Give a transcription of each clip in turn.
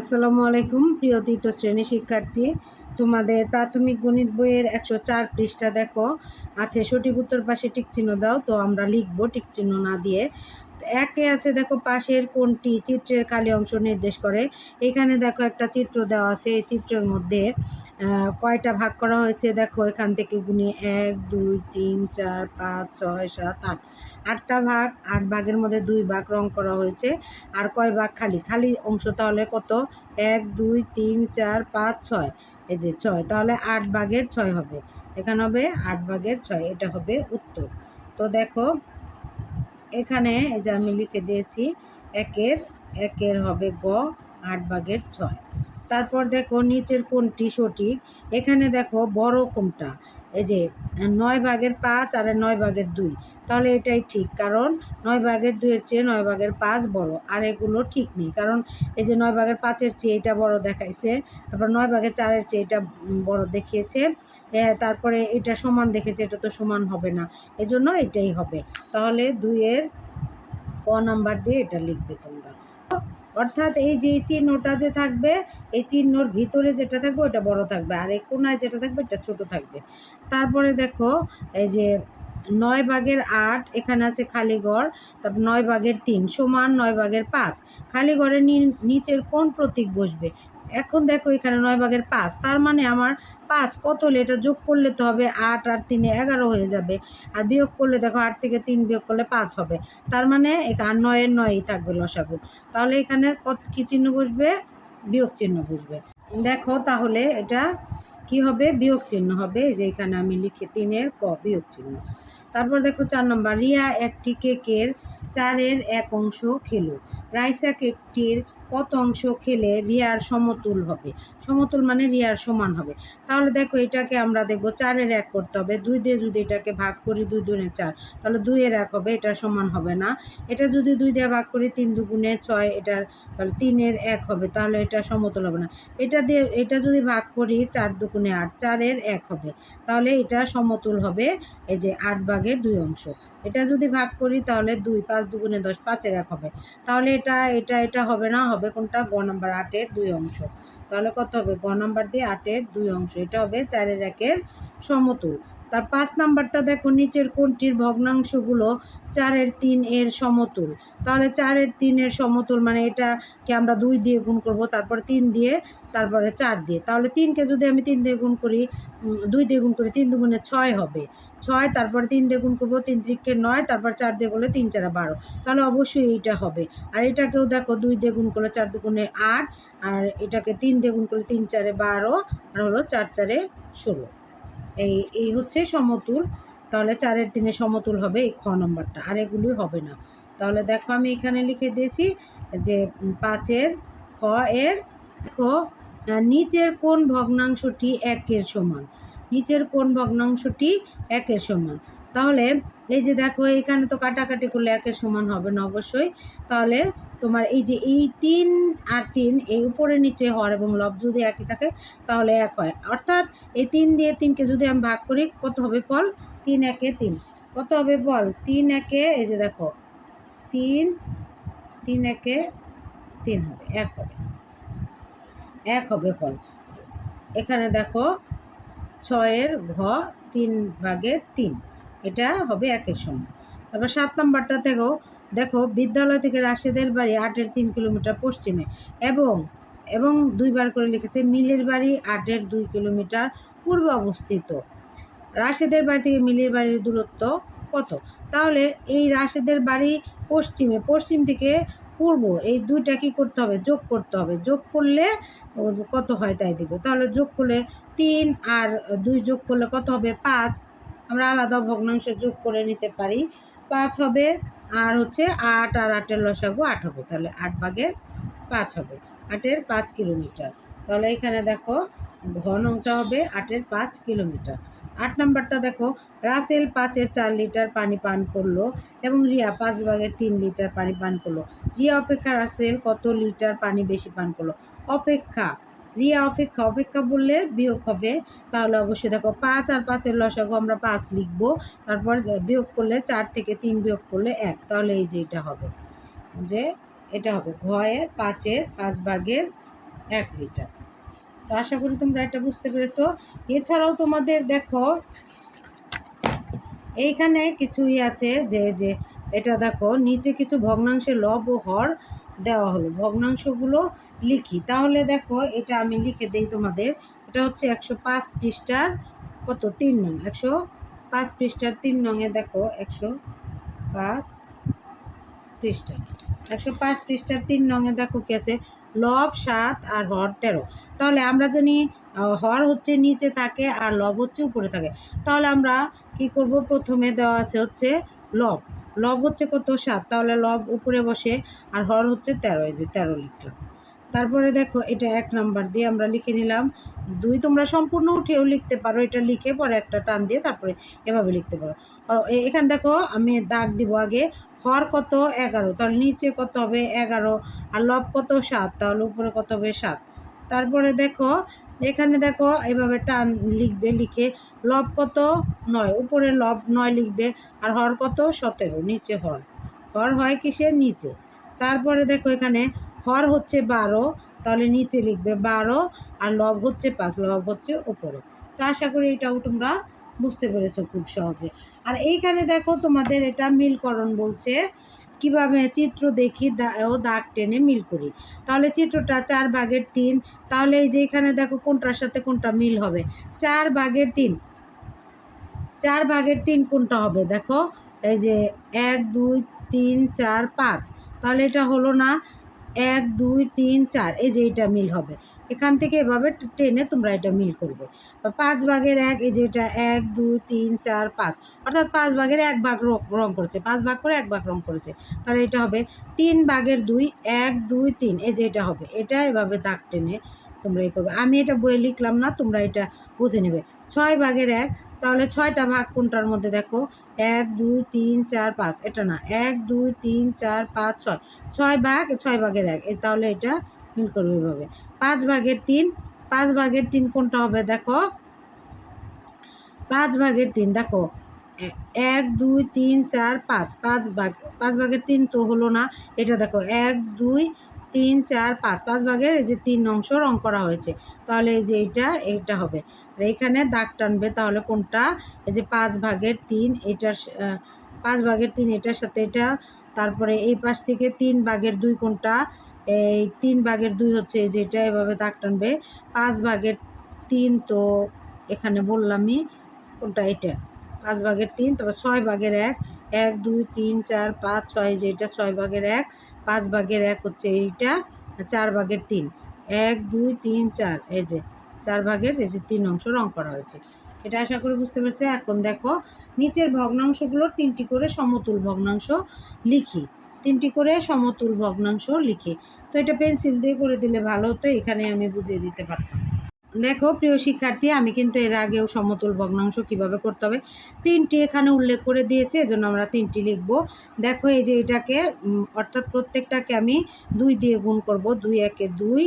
আসসালামু আলাইকুম প্রিয় তৃতীয় শ্রেণি শিক্ষার্থী। তোমাদের প্রাথমিক গণিত বইয়ের একশো চার পৃষ্ঠা দেখো। আছে সঠিক উত্তর পাশে টিক চিহ্ন দাও, তো আমরা লিখব টিক চিহ্ন না দিয়ে। একে আছে দেখো পাশের কোনটি, চিত্রের খালি অংশ নির্দেশ করে। এখানে দেখো একটা চিত্র দেওয়া আছে, এই চিত্রের মধ্যে কয়টা ভাগ করা হয়েছে? দেখো এখান থেকে গুনি এক, দুই, তিন, চার, পাঁচ, ছয়, সাত, আট। আটটা ভাগ, আট ভাগের মধ্যে দুই ভাগ রং করা হয়েছে। আর কয় ভাগ খালি? খালি অংশ তাহলে কত? এক, দুই, তিন, চার, পাঁচ, ছয়। এই যে ছয়, তাহলে আট ভাগের ছয় হবে। এখানে হবে আট ভাগের ছয়, এটা হবে উত্তর। তো দেখো, এখানে এই যে আমি লিখে দিয়েছি, একের একের হবে গ, আট ভাগের ছয়। তারপর দেখো, নিচের কোনটি সঠিক? এখানে দেখো, বড় কোনটা? এই যে, নয় ভাগের পাঁচ আর নয় ভাগের দুই। তাহলে এটাই ঠিক, কারণ নয় ভাগের দুইয়ের চেয়ে নয় ভাগের পাঁচ বড়, আর এগুলো ঠিক নেই। কারণ এই যে নয় ভাগের পাঁচের চেয়ে এটা বড় দেখাইছে, তারপর নয় ভাগের চারের চেয়ে এটা বড় দেখিয়েছে তারপরে এটা সমান দেখেছে এটা তো সমান হবে না। এজন্য এটাই হবে। তাহলে দুইয়ের ক নাম্বার দিয়ে এটা লিখবে তোমরা। অর্থাৎ এই যে চিহ্নটা যে থাকবে, এই চিহ্নর ভিতরে যেটা থাকবে ওটা বড় থাকবে, আর এই কোনায় যেটা থাকবে এটা ছোট থাকবে। তারপরে দেখো, এই যে নয় বাঘের আট, এখানে আছে খালি তারপর নয় বাঘের তিন সমান নয় বাঘের পাঁচ। খালি ঘরের নিচের কোন প্রতীক বসবে? এখন দেখো এখানে নয় ভাগের পাঁচ। তার মানে আমার পাঁচ কত হলে? এটা যোগ করলে তো হবে আট আর তিনে এগারো হয়ে যাবে। আর বিয়োগ করলে দেখো আট থেকে তিন বিয়োগ করলে পাঁচ হবে। তার মানে এখানে নয়ের নয়ই থাকবে লসাগু। তাহলে এখানে কত কী চিহ্ন বসবে? বিয়োগ চিহ্ন বসবে। দেখো তাহলে এটা কি হবে? বিয়োগ চিহ্ন হবে। যে এখানে আমি লিখে তিনের ক, বিয়োগ চিহ্ন। তারপর দেখো চার নম্বর, রিয়া একটি কেকের চারের এক অংশ খেলো। রাইসা কেকটির কত অংশ খেলে রিয়ার সমতুল হবে? সমতুল মানে রিয়ার সমান হবে। তাহলে দেখো এটাকে আমরা দেখব চারের এক করতে হবে। দুই দিয়ে যদি এটাকে ভাগ করি দুই দুনে চার, তাহলে দুইয়ের এক হবে, এটা সমান হবে না। এটা যদি দুই দিয়ে ভাগ করি তিন দুগুণে ছয় এটার তাহলে তিনের এক হবে, তাহলে এটা সমতুল হবে না। এটা দিয়ে, এটা যদি ভাগ করি চার দুগুণে আট, চারের এক হবে, তাহলে এটা সমতুল হবে এই যে আট ভাগের দুই অংশ। এটা যদি ভাগ করি তাহলে দুই পাঁচ দুগুণে দশ, পাঁচের এক হবে। তাহলে এটা এটা এটা হবে না, হবে কোনটা? গ নম্বর আটের দুই অংশ। তাহলে কত হবে? গ নাম্বার দিয়ে আটের দুই অংশ। এটা হবে চারের একের সমতুল তার পাঁচ নাম্বারটা দেখো, নিচের কোনটির ভগ্নাংশগুলো চারের তিন এর সমতুল। তাহলে চারের তিনের সমতুল মানে এটাকে আমরা দুই দিয়ে গুণ করব, তারপর তিন দিয়ে, তারপরে চার দিয়ে। তাহলে তিনকে যদি আমি তিন দিয়ে গুণ করি দুই দিয়ে গুণ করি, তিন দুগুণে ছয় হবে। ছয়, তারপর তিন দিয়ে গুণ করব, তিন ত্রিকে নয়, তারপর চার দিয়ে করলে তিন চারা বারো। তাহলে অবশ্যই এইটা হবে। আর এটাকেও দেখো, দুই দিয়ে গুণ করলে চার দুগুণে আট, আর এটাকে তিন দিয়ে গুণ করলে তিন চারে বারো, আর হলো চার চারে ষোলো। এই এই হচ্ছে সমতুল। তাহলে চারের তিনে সমতুল হবে এই খ নম্বরটা, আর এগুলি হবে না। তাহলে দেখো আমি এখানে লিখে দিয়েছি যে পাঁচের খ এর খ নিচের কোন ভগ্নাংশটি একের সমান? নিচের কোন ভগ্নাংশটি একের সমান? তাহলে এই যে দেখো, এখানে তো কাটাকাটি করলে একের সমান হবে না অবশ্যই। তাহলে তোমার এই যে এই তিন আর তিন, এই উপরে নিচে হর এবং লব যদি একই থাকে, তাহলে এক হয়। অর্থাৎ এই তিন দিয়ে তিনকে যদি আমি ভাগ করি, কত হবে ফল তিন একে তিন। কত হবে ফল তিন একে, এই যে দেখো, তিন তিন একে তিন হবে, এক হবে। এক হবে ফল এখানে দেখো, ছয়ের ঘ তিন ভাগের তিন। এটা হবে একের সমান। তারপর সাত নম্বরটা থেকেও দেখো বিদ্যালয় থেকে রাশেদের বাড়ি আটের তিন কিলোমিটার পশ্চিমে এবং এবং দুইবার করে লিখেছে মিলের বাড়ি আটের দুই কিলোমিটার পূর্বে অবস্থিত। রাশেদের বাড়ি থেকে মিলের বাড়ির দূরত্ব কত? তাহলে এই রাশেদের বাড়ি পশ্চিমে, পশ্চিম থেকে পূর্ব, এই দুইটা কি করতে হবে? যোগ করতে হবে। যোগ করলে কত হয় তাই দিব। তাহলে যোগ করলে তিন আর দুই যোগ করলে কত হবে? পাঁচ। আমরা আলাদা ভগ্নাংশ যোগ করে নিতে পারি। পাঁচ হবে, আর হচ্ছে আট আর আটের লসাগু আট হবে। তাহলে আট ভাগের পাঁচ হবে। আটের পাঁচ কিলোমিটার। তাহলে এখানে দেখো ঘনটা হবে আটের পাঁচ কিলোমিটার। আট নাম্বারটা দেখো, রাসেল পাঁচের চার লিটার পানি পান করল এবং রিয়া পাঁচ ভাগের তিন লিটার পানি পান করল। রিয়া অপেক্ষা রাসেল কত লিটার পানি বেশি পান করল? অপেক্ষা রিয়া অপেক্ষা অপেক্ষা বললে বিয়োগ হবে। তাহলে অবশ্যই দেখো পাঁচ আর পাঁচের লসাগু আমরা পাঁচ লিখব। তারপর বিয়োগ করলে চার থেকে তিন বিয়োগ করলে এক। তাহলে এই যে এটা হবে। যে এটা হবে ঘয়ের পাঁচের পাঁচ ভাগের এক লিটার। তো আশা করি তোমরা এটা বুঝতে পেরেছ। এছাড়াও তোমাদের দেখো, এইখানে কিছুই আছে যে যে এটা দেখো, নিচে কিছু ভগ্নাংশে লব ও হর দেওয়া হলো। ভগ্নাংশগুলো লিখি। তাহলে দেখো, এটা আমি লিখে দেই তোমাদের। এটা হচ্ছে একশো পাঁচ পৃষ্ঠার কত? তিন নং। একশো পাঁচ পৃষ্ঠার তিন নংয়ে দেখো, একশো পাঁচ পৃষ্ঠা। একশো পাঁচ পৃষ্ঠার তিন নংয়ে দেখো কি আছে? লব সাত আর হর তেরো। তাহলে আমরা জানি হর হচ্ছে নিচে থাকে আর লব হচ্ছে উপরে থাকে। তাহলে আমরা কি করব? প্রথমে দেওয়া আছে হচ্ছে লব। লব হচ্ছে কত? সাত। তাহলে লব উপরে বসে আর হর হচ্ছে তেরো, এই যে তেরো লিখলাম। তারপরে দেখো, এটা এক নাম্বার দিয়ে আমরা লিখে নিলাম। দুই তোমরা সম্পূর্ণ উঠেও লিখতে পারো, এটা লিখে পরে একটা টান দিয়ে তারপরে এভাবে লিখতে পারো। এখানে দেখো, আমি দাগ দিব আগে। হর কত? এগারো। তাহলে নিচে কত হবে? এগারো। আর লব কত? সাত। তাহলে উপরে কত হবে? সাত। তারপরে দেখো এখানে দেখো এভাবে টান লিখবে, লিখে লব কত? নয়। উপরে লব নয় লিখবে আর হর কত? সতেরো। নিচে হর। হর হয় কিসের নিচে। তারপরে দেখো এখানে হর হচ্ছে বারো, তাহলে নিচে লিখবে বারো আর লব হচ্ছে পাঁচ, লব হচ্ছে উপরে। তো আশা করি এটাও তোমরা বুঝতে পেরেছ খুব সহজে। আর এইখানে দেখো তোমাদের এটা মিলকরণ বলছে। কীভাবে চিত্র দেখি ও দাগ টেনে মিল করি। তাহলে চিত্রটা চার ভাগের তিন, তাহলে এই যে এখানে দেখো কোনটার সাথে কোনটা মিল হবে। চার ভাগের তিন, চার ভাগের তিন কোনটা হবে? দেখো, এই যে এক, দুই, তিন, চার, পাঁচ। তাহলে এটা হলো না, এক, দুই, তিন, চার, এই যে এটা মিল হবে। এখান থেকে এভাবে টেনে তোমরা এটা মিল করবে। পাঁচ ভাগের এক, এই যে এটা এক, দুই, তিন, চার, পাঁচ। অর্থাৎ পাঁচ ভাগের এক ভাগ র- করেছে। পাঁচ ভাগ করে এক ভাগ রং করেছে। তাহলে এটা হবে তিন ভাগের দুই, এক, দুই, তিন। এই যে এটা হবে। এটা এভাবে দাগ টেনে তোমরা এই করবে। আমি এটা বইয়ে লিখলাম না, তোমরা এটা বুঝে নেবে। ছয় ভাগের এক, তাহলে ছয়টা ভাগ কোনটার মধ্যে দেখো? এক, দুই, তিন, চার, পাঁচ। এটা না। এক, দুই, তিন, চার, পাঁচ, ছয়। ছয় ভাগ, ছয় ভাগের এক। তাহলে এটা মিল করবে এভাবে। পাঁচ ভাগের তিন, পাঁচ ভাগের তিন কোনটা হবে দেখো? পাঁচ ভাগের তিন, দেখো। এক, দুই, তিন, চার, পাঁচ। পাঁচ ভাগ, পাঁচ ভাগের তিন তো হলো না। এটা দেখো, এক, দুই, তিন, চার, পাঁচ। পাঁচ ভাগের এই যে তিন অংশ রং করা হয়েছে। তাহলে এই যে এইটা এইটা হবে। আর এইখানে দাগ টানবে, তাহলে কোনটা? এই যে পাঁচ ভাগের তিন, এটার পাঁচ ভাগের তিন, এটার সাথে এটা। তারপরে এই পাশ থেকে তিন ভাগের দুই কোনটা? এই তিন ভাগের দুই হচ্ছে এই যে এটা এভাবে দাগ টানবে। পাঁচ ভাগের তিন তো এখানে বললামই কোনটা এটা? পাঁচ ভাগের তিন, তারপর ছয় ভাগের এক এক, দুই, তিন, চার, পাঁচ, ছয় যে এটা ছয় ভাগের এক, পাঁচ ভাগের এক হচ্ছে এইটা চার ভাগের তিন। এক, দুই, তিন, চার, এই যে চার ভাগের এই যে তিন অংশ রং করা হয়েছে। এটা আশা করি বুঝতে পারছে। এখন দেখো, নিচের ভগ্নাংশগুলোর তিনটি করে সমতুল ভগ্নাংশ লিখি। তিনটি করে সমতুল ভগ্নাংশ লিখি। তো এটা পেন্সিল দিয়ে করে দিলে ভালো হতো এখানে আমি বুঝিয়ে দিতে পারতাম। দেখো, প্রিয় শিক্ষার্থী, আমি কিন্তু এর আগেও সমতুল ভগ্নাংশ কীভাবে করতে হবে, তিনটি এখানে উল্লেখ করে দিয়েছে, এজন্য আমরা তিনটি লিখব। দেখো, এই যে এটাকে অর্থাৎ প্রত্যেকটাকে আমি দুই দিয়ে গুণ করব, দুই একে দুই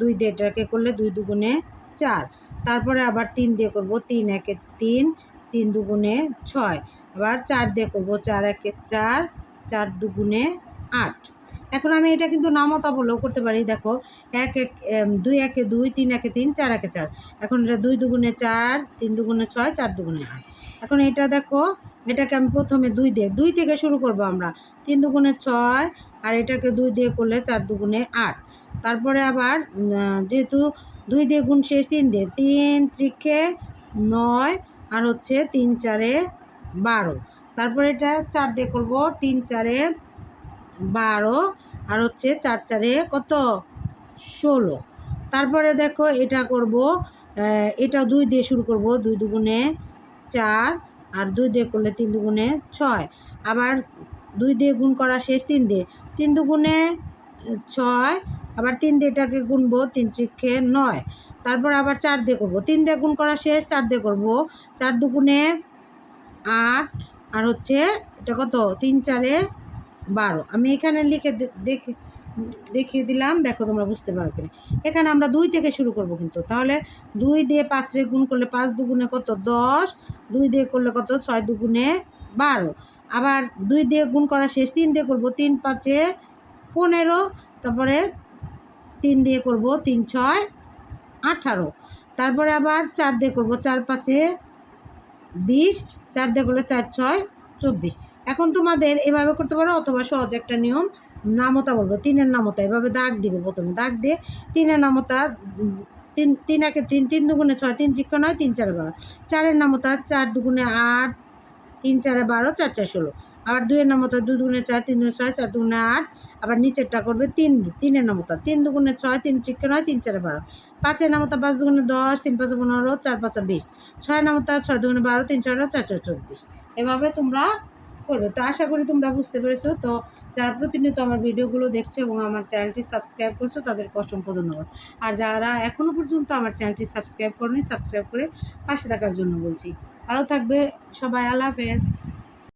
দুই দিয়ে এটাকে করলে দুই দুগুণে চার। তারপরে আবার তিন দিয়ে করব, তিন একে তিন তিন দুগুণে ছয়। আবার চার দিয়ে করব, চার একে চার চার দুগুণে আট। এখন আমি এটা কিন্তু নামতা বলেও করতে পারি, দেখো, এক এক দুই একে দুই, তিন একে তিন, চার একে চার। এখন এটা দুই দুগুণে চার, তিন দুগুণে ছয়, চার দুগুণে আট। এখন এটা দেখো, এটাকে আমি প্রথমে দুই দিয়ে, দুই থেকে শুরু করব আমরা। তিন দুগুণে ছয়, আর এটাকে দুই দিয়ে করলে চার দুগুণে আট। তারপরে আবার যেহেতু দুই দিয়ে গুণ শেষ, তিন দিয়ে, তিন ত্রিখে নয়, আর হচ্ছে তিন চারে বারো। তারপরে এটা চার দিয়ে করব, তিন চারে বারো, আর হচ্ছে চার চারে কত? ষোলো। তারপরে দেখো এটা করব এটা দুই দিয়ে শুরু করব, দুই দুগুণে চার, আর দুই দিয়ে করলে তিন দুগুণে ছয়। আবার দুই দিয়ে গুণ করা শেষ, তিন দিয়ে। তিন দুগুণে ছয়, আবার তিন দিয়ে এটাকে গুনবো তিন ত্রিক্ষে নয়। তারপর আবার চার দিয়ে করব। তিন দিয়ে গুণ করা শেষ, চার দিয়ে করব। চার দুগুণে আট আর হচ্ছে এটা কত? তিন চারে বারো। আমি এখানে লিখে দেখে দেখিয়ে দিলাম, দেখো তোমরা বুঝতে পারবে কিনা। এখানে আমরা দুই থেকে শুরু করব কিন্তু। তাহলে দুই দিয়ে পাঁচ রে গুণ করলে পাঁচ দুগুণে কত? দশ। দুই দিয়ে করলে কত? ছয় দুগুণে বারো। আবার দুই দিয়ে গুণ করা শেষ, তিন দিয়ে করব তিন পাঁচে পনেরো। তারপরে তিন দিয়ে করব তিন ছয় আঠারো। তারপরে আবার চার দিয়ে করব চার পাঁচে বিশ, চার দিয়ে করলে চার, ছয়, চব্বিশ। এখন তোমাদের এভাবে করতে পারো অথবা সহজ একটা নিয়ম, নামতা বলব, তিনের নামতা। এভাবে দাগ দিবে প্রথমে, দাগ দিয়ে তিনের নামতা তিন তিন একে তিন তিন দুগুণে ছয়, তিন চিক্ষ নয়, তিন চারে বারো। চারের নামতা, চার দুগুণে আট, তিন চারে বারো, চার চার, ষোলো। আবার দুইয়ের নামতা দু দুগুণে চার, তিন দুগুণে ছয়, চার দুগুণে আট, আবার নিচেরটা করবে তিন, তিনের নামতা তিন দুগুণে ছয়, তিন চিক্ষ নয়, তিন চারে বারো। পাঁচের নামতা পাঁচ দুগুণে দশ, তিন পাঁচে পনেরো, চার পাঁচে বিশ। ছয় নামতা ছয় দুগুণে বারো, তিন ছয় চার ছয় চব্বিশ। এভাবে তোমরা করবে। তো আশা করি তোমরা বুঝতে পেরেছ। তো যারা প্রতিনিয়ত আমার ভিডিওগুলো দেখছ এবং আমার চ্যানেলটি সাবস্ক্রাইব করছ, তাদেরকে অসংখ্য ধন্যবাদ। আর যারা এখনও পর্যন্ত আমার চ্যানেলটি সাবস্ক্রাইব করেনি, সাবস্ক্রাইব করে পাশে থাকার জন্য বলছি। ভালো থাকবে সবাই, আল্লাহ হাফেজ।